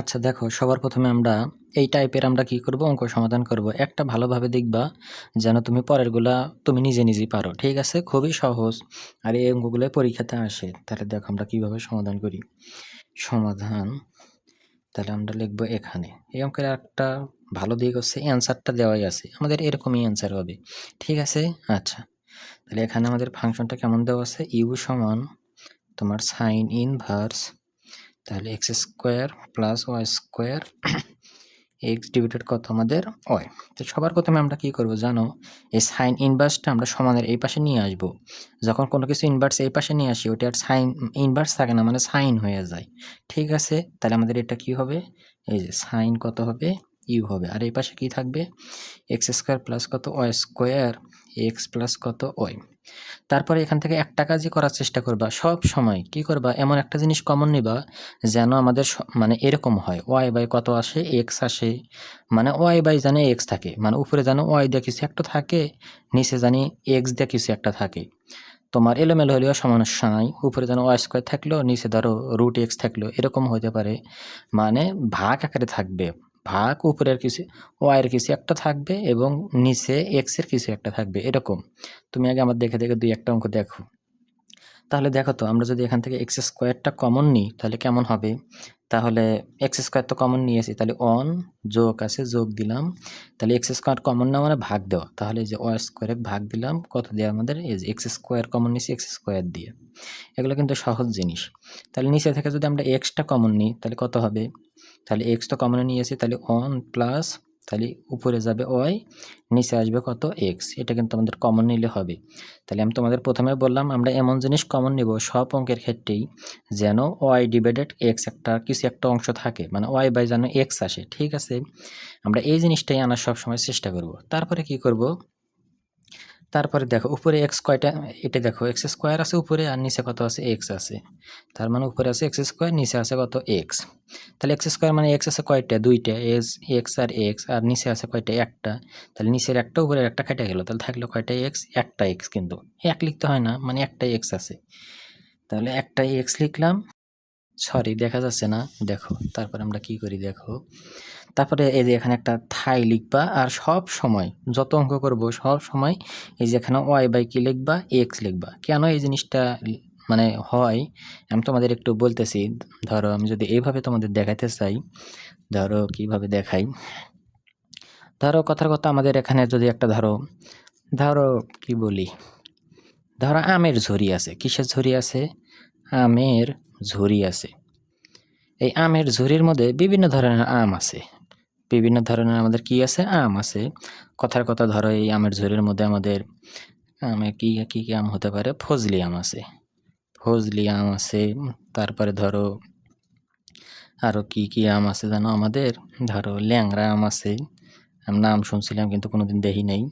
আচ্ছা দেখো, সবার প্রথমে আমরা এই টাইপের আমরা কি করব? অঙ্ক সমাধান করব। একটা ভালোভাবে দেখবা যেন তুমি পরেরগুলা তুমি নিজে নিজেই পারো, ঠিক আছে? খুবই সহজ। আর এই অঙ্কগুলো পরীক্ষাতে আসে। তাহলে দেখো আমরা কীভাবে সমাধান করি। সমাধান, তাহলে আমরা লিখব এখানে। এই অঙ্কের একটা ভালো দিক হচ্ছে অ্যান্সারটা দেওয়াই আছে। আমাদের এরকমই অ্যান্সার হবে, ঠিক আছে? আচ্ছা তাহলে এখানে আমাদের ফাংশনটা কেমন দেওয়া আছে? ইউ সমান তোমার সাইন ইনভার্স তাহলে x square plus y square x divided কত আমাদের ওয়াই তো সবার প্রথমে আমরা কি করব জানো? এই সাইন ইনভার্সটা আমরা সমানের এই পাশে নিয়ে আসব। যখন কোনো কিছু ইনভার্স এই পাশে নিয়ে আসি ওটা আর সাইন ইনভার্স থাকে না মানে সাইন হয়ে যায়। ঠিক আছে? তাহলে আমাদের এটা কি হবে? এই যে সাইন কত হবে? ইউ হবে। আর এই পাশে কি থাকবে? এক্স স্কোয়ার প্লাস কত? ওয়াই স্কোয়ার এক্স প্লাস কত? ওয়াই। তারপরে এখান থেকে একটা কাজই করার চেষ্টা করবা। সব সময় কি করবা? এমন একটা জিনিস কমন নিবা যেন আমাদের মানে এরকম হয়। ওয়াই বাই কত আসে? এক্স আসে। মানে ওয়াই বাই জানে এক্স থাকে। মানে উপরে জানো ওয়াই দিয়ে কিছু একটা থাকে, নিচে জানি এক্স দিয়ে কিছু একটা থাকে। তোমার এলোমেলো হলেও সমস্যা নাই। উপরে যেন ওয়াই স্কোয়ার থাকল, নিচে ধরো রুট এক্স থাকল। এরকম হতে পারে। মানে ভাগ আকারে থাকবে। ভাগ, উপরের কিছু ওয়াইয়ের কিছু একটা থাকবে এবং নিচে এক্সের কিছু একটা থাকবে, এরকম। তুমি আগে আমার দেখে দেখে দুই একটা অঙ্ক দেখো। তাহলে দেখো তো, আমরা যদি এখান থেকে এক্স স্কোয়ারটা কমন নিই, তাহলে কেমন হবে? তাহলে এক্স স্কোয়ার তো কমন নিয়েছি, তাহলে অন যোগ আছে, যোগ দিলাম। তাহলে এক্স স্কোয়ার কমন না মানে ভাগ দেওয়া। তাহলে যে ওয়াই স্কোয়ারে ভাগ দিলাম, কত দিয়ে আমাদের? এই যে এক্স স্কোয়ার কমন নিয়েছি এক্স স্কোয়ার দিয়ে। এগুলো কিন্তু সহজ জিনিস। তাহলে নিচে থেকে যদি আমরা এক্সটা কমন নিই, তাহলে কত হবে? তাহলে এক্স তো কমনে নিয়েছি তাহলে ওয়ান প্লাস তাহলে উপরে যাবে ওয়াই নিচে আসবে কত এক্স এটা কিন্তু আমাদের কমন নিলে হবে। তাহলে আমি তোমাদের প্রথমে বললাম, আমরা এমন জিনিস কমন নিব, সব অঙ্কের ক্ষেত্রেই যেন ওয়াই ডিভাইডেড এক্স একটা, কিছু একটা অংশ থাকে মানে ওয়াই বাই যেন এক্স আসে, ঠিক আছে? আমরা এই জিনিসটাই আনার সব সময় চেষ্টা করব। তারপরে কি করব? তারপরে দেখো, উপরে এক্স কয়টা? এটা দেখো এক্স স্কোয়ার আছে উপরে আর নিচে কত আছে? এক্স আছে। তার মানে উপরে আছে এক্স স্কোয়ার নিচে আছে কত? এক্স তাহলে এক্স স্কোয়ার মানে এক্স আছে কয়টা? দুইটা। এক্স এক্স আর এক্স, আর নিচে আছে কয়টা? একটা। তাহলে নিচের একটা উপরে একটা কেটে গেল। তাহলে থাকল কয়টা এক্স একটা এক্স কিন্তু। এক লিখতে হয় না মানে একটাই এক্স আছে। তাহলে একটাই এক্স লিখলাম। সরি, দেখা যাচ্ছে না। দেখো, তারপর আমরা কি করি? দেখো তারপরে এই যে এখানে একটা থাই লিখবা, আর সব সময়, যত অঙ্ক করব, সব সময় এই যে এখানে ওয়াই বাই কি লিখবা এক্স লিখবা। কেন এই জিনিসটা মানে হয়? আমি তোমাদের একটু বলতেছি, ধরো আমি যদি এইভাবে তোমাদের দেখাতে চাই, ধরো কীভাবে দেখাই? ধরো কথার কথা আমাদের এখানে যদি একটা ধরো ধরো কি বলি? ধরো আমের ঝুরি আছে, কিসের ঝুরি আছে? আমের ঝুরি আছে। এই আমের ঝুরির মধ্যে বিভিন্ন ধরনের আম আছে। বিভিন্ন ধরনের আমাদের কি আছে? আম আছে। কথার কথা ধরো এই আমের ঝুরির মধ্যে আমাদের, আমে কি কি কি আম হতে পারে? ফজলি আম আছে। ফজলি আম আছে, তারপরে ধরো আরও কি কি আম আছে জানো আমাদের? ধরো ল্যাংরা আম আছে। আমি নাম শুনছিলাম কিন্তু কোনোদিন দেখি নাই।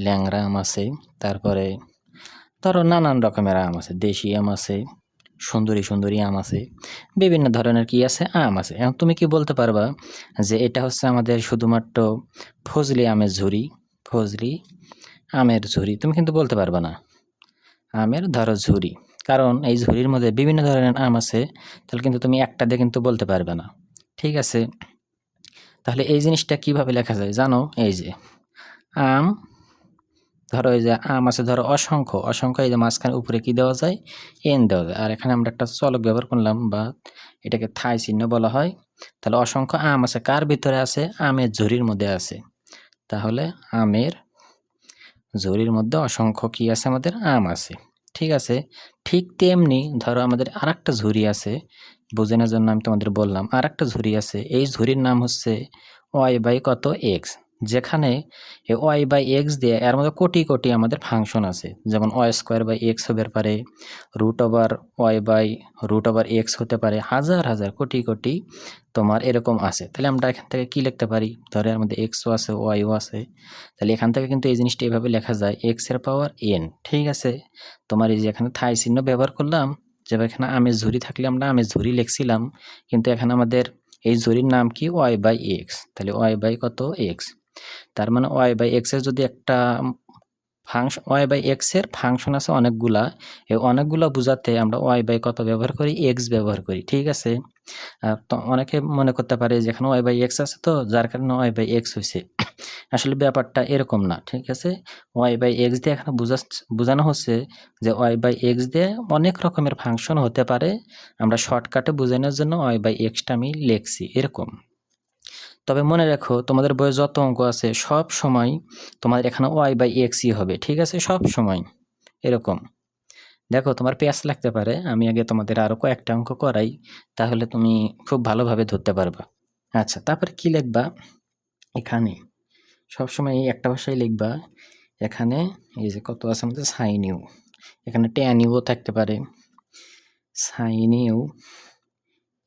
ল্যাংরা আম আছে, তারপরে ধরো নানান রকমের আম আছে। দেশি আম আছে সুন্দরী সুন্দরী আম আছে, বিভিন্ন ধরনের কি আছে? আম আছে। এখন তুমি কি বলতে পারবা যে এটা হচ্ছে আমাদের শুধুমাত্র ফজলি আমের ঝুরি ফজলি আমের ঝুরি তুমি কিন্তু বলতে পারবা না। আমের ধরো ঝুরি কারণ এই ঝুরির মধ্যে বিভিন্ন ধরনের আম আছে, তাহলে কিন্তু তুমি একটা দিয়ে কিন্তু বলতে পারবে না। ঠিক আছে? তাহলে এই জিনিসটা কীভাবে লেখা যায়? জানো? এই যে, আম ধরো এই যে আম আছে, ধরো অসংখ্য অসংখ্য এই যে মাঝখানে উপরে কি দেওয়া যায়? এন দেওয়া যায়। আর এখানে আমরা একটা চলক ব্যবহার করলাম বা এটাকে থাই চিহ্ন বলা হয়। তাহলে অসংখ্য আম আছে, কার ভিতরে আছে? আমের ঝুরির মধ্যে আছে। তাহলে আমের ঝুরির মধ্যে অসংখ্য কি আছে? আমাদের আম আছে। ঠিক আছে? ঠিক তেমনি ধরো আমাদের আর একটা ঝুরি আছে, বোঝানোর জন্য আমি তোমাদের বললাম আর একটা ঝুরি আছে। এই ঝুরির নাম হচ্ছে ওয়াই বাই কত? এক্স। যেখানে ওয়াই বাই এক্স দিয়ে এর মধ্যে কোটি কোটি আমাদের ফাংশন আছে। যেমন ওয়াই স্কোয়ার বাই এক্স হতে পারে, root over y by root over x হতে পারে, হাজার হাজার কোটি কোটি তোমার এরকম আছে। তাহলে আমরা এখান থেকে কি লিখতে পারি? ধরো এর মধ্যে এক্সও আছে ওয়াইও আছে। তাহলে এখান থেকে কিন্তু এই জিনিসটা এভাবে লেখা যায় এক্সের পাওয়ার এন, ঠিক আছে? তোমার এই যে এখানে থাই চিহ্ন ব্যবহার করলাম যে এখানে আমের ঝুরি থাকলে আমরা আমের ঝুরি লিখছিলাম, কিন্তু এখানে আমাদের এই ঝুরির নাম কি? Y by x. তাহলে ওয়াই বাই কত? এক্স। তার মানে ওয়াই বাই এক্সের যদি একটা ফাংশন ওয়াই বাই এক্সের ফাংশন আছে অনেকগুলা, এই অনেকগুলা বোঝাতে আমরা ওয়াই বাই কত ব্যবহার করি? এক্স ব্যবহার করি, ঠিক আছে? তো অনেকে মনে করতে পারে যেখানে ওয়াই বাই এক্স আছে তো, যার কারণে ওয়াই বাই এক্স হয়েছে। আসলে ব্যাপারটা এরকম না, ঠিক আছে? ওয়াই বাই এক্স দিয়ে এখানে বোঝা, বোঝানো হচ্ছে যে ওয়াই বাই এক্স দিয়ে অনেক রকমের ফাংশন হতে পারে। আমরা শর্টকাটে বোঝানোর জন্য ওয়াই বাই এক্সটা আমি লিখছি, এরকম। তবে মনে রাখো, তোমাদের বইয়ে যত অঙ্ক আছে, সব সময় তোমাদের এখানে ওয়াই বাই এক্সই হবে, ঠিক আছে? সব সময়। এরকম। দেখো, তোমার পেঁয়াজ লাগতে পারে, আমি আগে তোমাদের আরও কয়েকটা অঙ্ক করাই, তাহলে তুমি খুব ভালোভাবে ধরতে পারবা। আচ্ছা তারপরে কি লিখবা? এখানে। সবসময় এই একটা ভাষায় লিখবা, এখানে এই যে কত আছে আমাদের? সাইন ইউ এখানে ট্যান ইউও থাকতে পারে। সাইন ইউ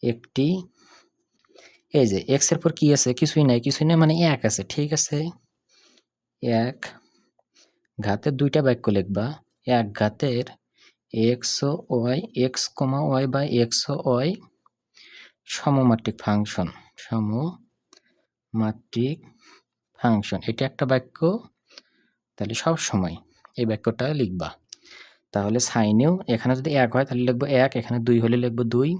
একটি এই যে এক্সের পর কি আছে? কিছুই নাই কিছুই নাই মানে এক আছে, ঠিক আছে? এক ঘাতের দুইটা বাক্য লিখবা। এক ঘাতের x y x comma y বা এক্স ওয়াই সমমাত্রিক ফাংশন সমমাত্রিক ফাংশন। এটা একটা বাক্য, তাহলে সব সময় এই বাক্যটা লিখবা। তাহলে সাইনেও এখানে যদি এক হয়, তাহলে লিখব এক, এখানে দুই হলে লিখব দুই।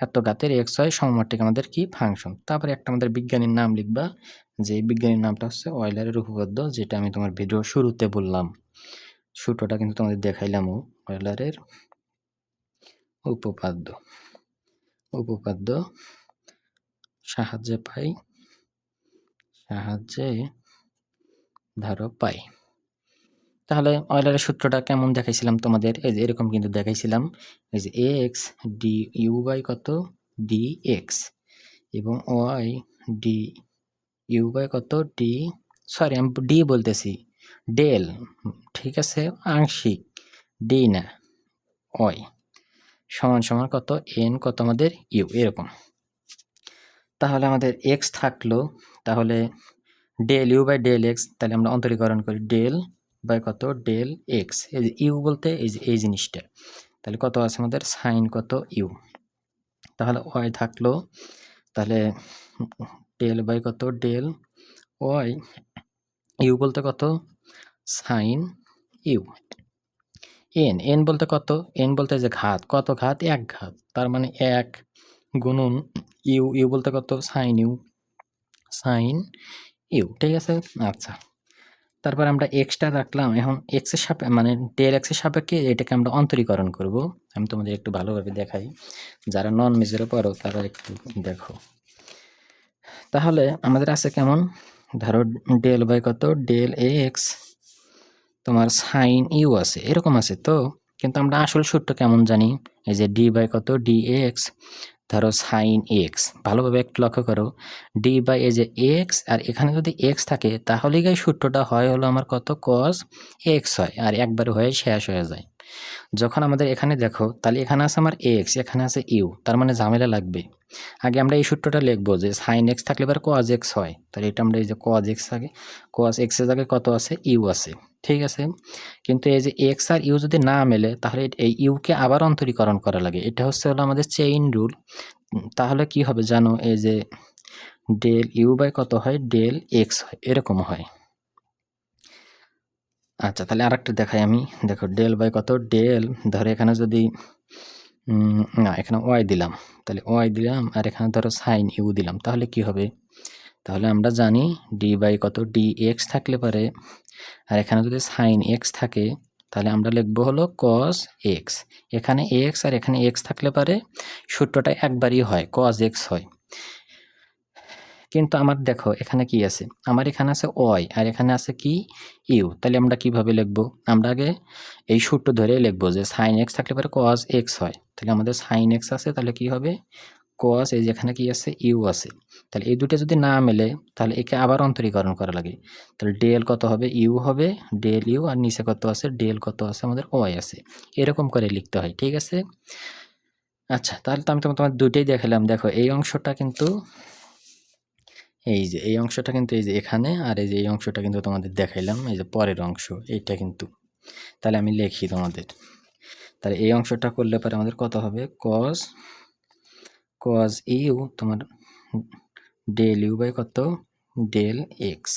এত গাতের এক্স হয় সমমাত্রিক আমাদের কি ফাংশন তারপরে একটা আমাদের বিজ্ঞানীর নাম লিখবা, যে বিজ্ঞানীর নামটা হচ্ছে অয়েলারের উপপাদ্য যেটা আমি তোমার ভিডিও শুরুতে বললাম। সূত্রটা কিন্তু তোমাদের দেখাইলামও অয়েলারের উপপাদ্য। উপপাদ্য সাহায্যে পাই, সাহায্যে ধরো পাই। তাহলে অয়েলারের সূত্রটা কেমন দেখাইছিলাম তোমাদের? এই যে এরকম কিন্তু দেখাইছিলাম। এই যে এক্স ডি ইউ বাই কত? ডি এক্স এবং ওয়াই ডি ইউ বাই কত? ডি সরি আমি ডি বলতেছি। ডেল ঠিক আছে? আংশিক। ডি না। ওয়াই সমান সমান কত? এন কত আমাদের? ইউ এরকম। তাহলে আমাদের এক্স থাকল। তাহলে del u by del x তাহলে আমরা অন্তরীকরণ করি ডেল বাই কত? Del x. এই যে ইউ বলতে এই যে, এই জিনিসটা। তাহলে কত আছে আমাদের? সাইন কত ইউ। তাহলে ওয়াই থাকল, তাহলে ডেল বাই কত? Del y. ইউ বলতে কত? Sine you. এন এন বলতে কত? এন বলতে যে ঘাত, কত ঘাত? এক ঘাত। তার মানে এক গুণন ইউ ইউ বলতে কত? Sine u sine u. ঠিক আছে? আচ্ছা। তারপর আমরা এক্সটা রাখলাম। এখন এক্সের সাপে মানে ডেল এক্সের সাপেক্ষে এটাকে আমরা অন্তরীকরণ করব। আমি তোমাদের একটু ভালোভাবে দেখাই। যারা নন মেজরে পড়ো, তারা একটু দেখো। তাহলে আমাদের আছে কেমন? ধরো ডেল বাই কত? ডেল এক্স তোমার সাইন ইউ আছে। এরকম আছে তো? কিন্তু আমরা আসল সূত্র কেমন জানি? এই যে ডি বাই কত? ডি এক্স ধরো সাইন এক্স ভালোভাবে একটু লক্ষ্য করো। ডি বাই এ যে এক্স আর এখানে যদি এক্স থাকে তাহলে গাই সূত্রটা হয় হলো আমার কত? কস এক্স হয়, আর একবার হয়ে শেষ হয়ে যায়। যখন আমাদের এখানে দেখো, তাহলে এখানে আছে আমার এক্স এখানে আছে ইউ তার মানে ঝামেলা লাগবে। আগে আমরা এই সূত্রটা লিখব যে সাইন এক্স থাকলে এবার কজ এক্স হয়। তাহলে এটা আমরা এই যে কজ এক্স থাকে কজ এক্সের জায়গায় কত আছে? ইউ আছে। ঠিক আছে? কিন্তু এই যে এক্স আর ইউ যদি না মেলে, তাহলে এই ইউকে আবার অন্তরীকরণ করা লাগে। এটা হচ্ছে হলো আমাদের চেইন রুল তাহলে কি হবে জানো? এই যে ডেল ইউ বাই কত হয়? ডেল এক্স হয়। এরকম হয়। আচ্ছা তাহলে আরেকটা দেখাই আমি। দেখো ডেল বাই কত? ডেল ধরো এখানে যদি না, এখানে ওয়াই দিলাম। তাহলে ওয়াই দিলাম আর এখানে ধরো সাইন ইউ দিলাম। তাহলে কি হবে? তাহলে আমরা জানি ডি বাই কত? ডি এক্স থাকলে পারে। আর এখানে যদি সাইন এক্স থাকে, তাহলে আমরা লিখব হলো কস এক্স এখানে এক্স আর এখানে এক্স থাকলে পারে। সূত্রটা একবারই হয় কস এক্স হয়। কিন্তু আমার দেখো, এখানে কি আছে? আমার এখানে আছে ওয়াই আর এখানে আছে কি? ইউ তাহলে আমরা কীভাবে লিখব? আমরা আগে এই সূত্র ধরে লিখব যে সাইন এক্স থাকলে পরে কস এক্স হয়। তাহলে আমাদের সাইন এক্স আছে, তাহলে কি হবে? কস এই যেখানে কি আছে? ইউ আছে। তাহলে এই দুটো যদি না মেলে, তাহলে একে আবার অন্তরীকরণ করা লাগে। তাহলে ডেল কত হবে? ইউ হবে। ডেল ইউ আর নিচে কত আছে? ডেল কত আছে? আমাদের ওয়াই আছে। এরকম করে লিখতে হয়, ঠিক আছে? আচ্ছা তাহলে তো আমি তোমার দুইটাই দেখালাম। দেখো, এই অংশটা কিন্তু এই যে, এই অংশটা কিন্তু এই যে এখানে আর এই যে, এই অংশটা কিন্তু তোমাদের দেখাইলাম, এই যে পরের অংশ, এইটা কিন্তু। তাহলে আমি লিখি তোমাদের। তাহলে এই অংশটা করলে পরে আমাদের কত হবে? কস কস ইউ তোমার ডেল ইউ বাই কত? ডেল এক্স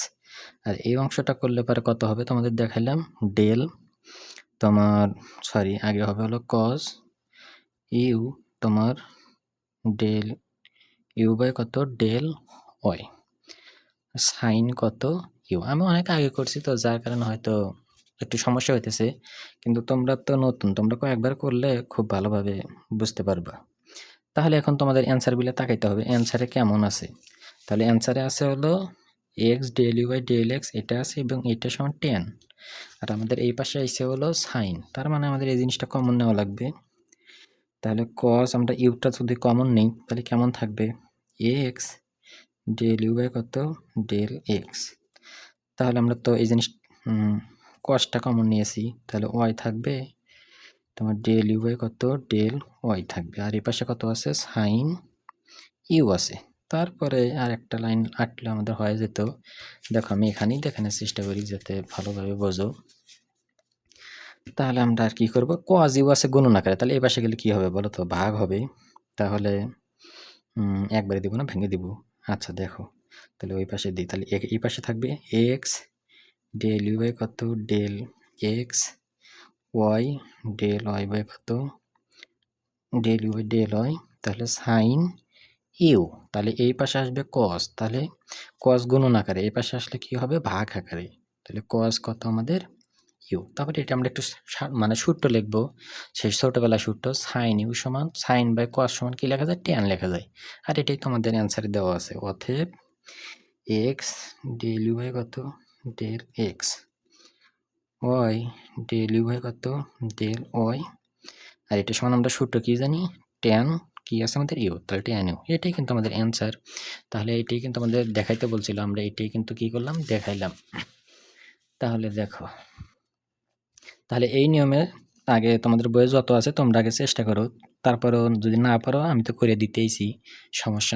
আর এই অংশটা করলে পরে কত হবে তোমাদের দেখাইলাম? ডেল তোমার সরি আগে হবে হলো কজ ইউ তোমার ডেল ইউ বাই কত? ডেল ওয়াই সাইন কত? ইউ, আমি অনেক আগে করছি তো, যার কারণে হয়তো একটু সমস্যা হইতেছে। কিন্তু তোমরা তো নতুন, তোমরা কয়েকবার করলে খুব ভালোভাবে বুঝতে পারবা। তাহলে এখন তোমাদের অ্যান্সারগুলো তাকাইতে হবে অ্যান্সারে কেমন আছে? তাহলে অ্যান্সারে আছে হলো x del u by del x এটা আছে এবং এটা সমান টেন আর আমাদের এই পাশে এসে হলো সাইন, তার মানে আমাদের এই জিনিসটা কমন নেওয়া লাগবে। তাহলে কস আমরা ইউটা যদি কমন নেই, তাহলে কেমন থাকবে? এক্স ডেল ইউ বাই কত? ডেল এক্স তাহলে আমরা তো এই জিনিস কসটা কমন নিয়েছি। তাহলে ওয়াই থাকবে, তোমার ডেল ইউ বাই কত? ডেল ওয়াই থাকবে। আর এই পাশে কত আছে? সাইন ইউ আছে। তারপরে আর একটা লাইন আটলে আমাদের হয়ে যেত। দেখো, আমি এখানেই দেখানোর চেষ্টা করি যাতে ভালোভাবে বোঝো। তাহলে আমরা আর কি করব? কজ ইউ আছে গুণন আকারে। তাহলে এই পাশে গেলে কী হবে বলো তো? ভাগ হবে। তাহলে একবারে দিব না, ভেঙে দিব। আচ্ছা দেখো। তাহলে ওই পাশে দিই। তাহলে এই পাশে থাকবে এক্স ডেল ইউ বাই কত? Del x y del y by কত? Del u by del y, তাহলে সাইন ইউ। তাহলে এই পাশে আসবে কস। তাহলে কস গুণন আকারে। এই পাশে আসলে কি হবে? ভাগ আকারে। তাহলে কস কত আমাদের? ইউ। তারপরে এটা আমরা একটু মানে সূত্র লিখব। সেই ছোটোবেলা সূত্র সাইন ইউ সমান সাইন বাই কস সমান কি লেখা যায়? টেন লেখা যায়। আর এটাই তো আমাদের অ্যান্সারে দেওয়া আছে। অতএব এক্স ডেল ইউ বাই কত? Del x y del u by কত? ডেল ওয়াই আর এটা সমান আমরা সূত্র কি জানি? টেন কি আছে আমাদের? ইউ তাহলে টেন ইউ এটাই কিন্তু আমাদের অ্যান্সার তাহলে এটাই কিন্তু আমাদের দেখাইতে বলছিল। আমরা এটাই কিন্তু কি করলাম? দেখাইলাম। তাহলে দেখো। তাহলে এই নিয়মে আগে তোমাদের বইয়ে যত আছে তোমরা আগে চেষ্টা করো। তারপরও যদি না পারো, আমি তো করে দিতেইছি, সমস্যা